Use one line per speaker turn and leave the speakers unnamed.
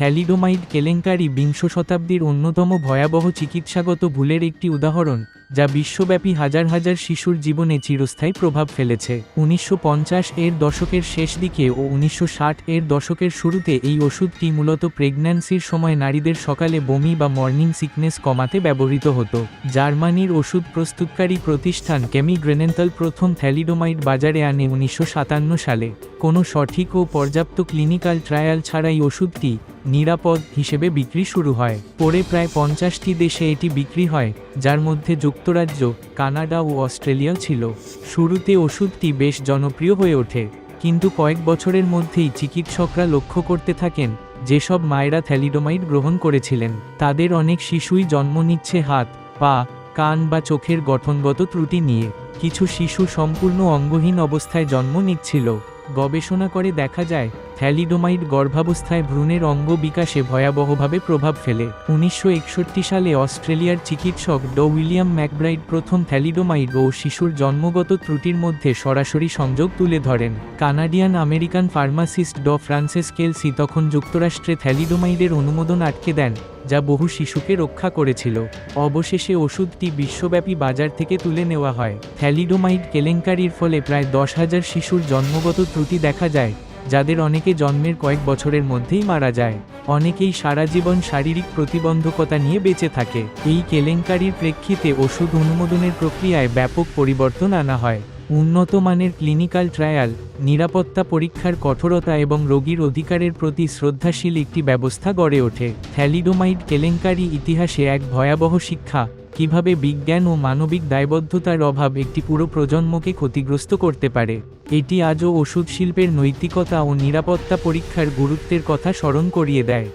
Thalidomide কেলেঙ্কারি বিংশ শতাব্দীর অন্যতম ভয়াবহ চিকিৎসাগত ভুলের একটি উদাহরণ, যা বিশ্বব্যাপী হাজার হাজার শিশুর জীবনে চিরস্থায়ী প্রভাব ফেলেছে। উনিশশো পঞ্চাশ এর দশকের শেষ দিকে ও উনিশশো ষাট এর দশকের শুরুতে এই ওষুধটি মূলত প্রেগন্যান্সির সময় নারীদের সকালে বমি বা মর্নিং সিকনেস কমাতে ব্যবহৃত হতো। জার্মানির ওষুধ প্রস্তুতকারী প্রতিষ্ঠান কেমি গ্রেনেন্তাল প্রথম থ্যালিডোমাইড বাজারে আনে উনিশশো সাতান্ন সালে। কোনো সঠিক ও পর্যাপ্ত ক্লিনিক্যাল ট্রায়াল ছাড়াই ওষুধটি নিরাপদ হিসেবে বিক্রি শুরু হয়। পরে প্রায় পঞ্চাশটি দেশে এটি বিক্রি হয়, যার মধ্যে যুক্তরাজ্য, কানাডা ও অস্ট্রেলিয়া ছিল। শুরুতে ওষুধটি বেশ জনপ্রিয় হয়ে ওঠে, কিন্তু কয়েক বছরের মধ্যেই চিকিৎসকরা লক্ষ্য করতে থাকেন, যেসব মায়েরা থ্যালিডোমাইড গ্রহণ করেছিলেন, তাদের অনেক শিশুই জন্ম নিচ্ছে হাত, পা, কান বা চোখের গঠনগত ত্রুটি নিয়ে। কিছু শিশু সম্পূর্ণ অঙ্গহীন অবস্থায় জন্ম নিচ্ছিল। গবেষণা করে দেখা যায় থ্যালিডোমাইড গর্ভাবস্থায় ভ্রূণের অঙ্গ বিকাশে ভয়াবহভাবে প্রভাব ফেলে। উনিশশো একষট্টি সালে অস্ট্রেলিয়ার চিকিৎসক ড উইলিয়াম ম্যাকব্রাইড প্রথম থ্যালিডোমাইড ও শিশুর জন্মগত ত্রুটির মধ্যে সরাসরি সংযোগ তুলে ধরেন। কানাডিয়ান আমেরিকান ফার্মাসিস্ট ড ফ্রান্সিস কেলসি তখন যুক্তরাষ্ট্রে থ্যালিডোমাইডের অনুমোদন আটকে দেন, যা বহু শিশুকে রক্ষা করেছিল। অবশেষে ওষুধটি বিশ্বব্যাপী বাজার থেকে তুলে নেওয়া হয়। থ্যালিডোমাইড কেলেঙ্কারির ফলে প্রায় দশ হাজার শিশুর জন্মগত ত্রুটি দেখা যায়। যাদের অনেকে জন্মের কয়েক বছরের মধ্যেই মারা যায়। অনেকেই সারা জীবন শারীরিক প্রতিবন্ধকতা নিয়ে বেঁচে থাকে। এই কেলেঙ্কারির প্রেক্ষিতে ওষুধ অনুমোদনের প্রক্রিয়ায় ব্যাপক পরিবর্তন আনা হয়। উন্নত মানের ক্লিনিক্যাল ট্রায়াল, নিরাপত্তা পরীক্ষার কঠোরতা এবং রোগীর অধিকারের প্রতি শ্রদ্ধাশীল একটি ব্যবস্থা গড়ে ওঠে। থ্যালিডোমাইড কেলেঙ্কারি ইতিহাসে এক ভয়াবহ শিক্ষা। কীভাবে বিজ্ঞান ও মানবিক দায়বদ্ধতার অভাব একটি পুরো প্রজন্মকে ক্ষতিগ্রস্ত করতে পারে, এটি আজও ওষুধ শিল্পের নৈতিকতা ও নিরাপত্তা পরীক্ষার গুরুত্বের কথা স্মরণ করিয়ে দেয়।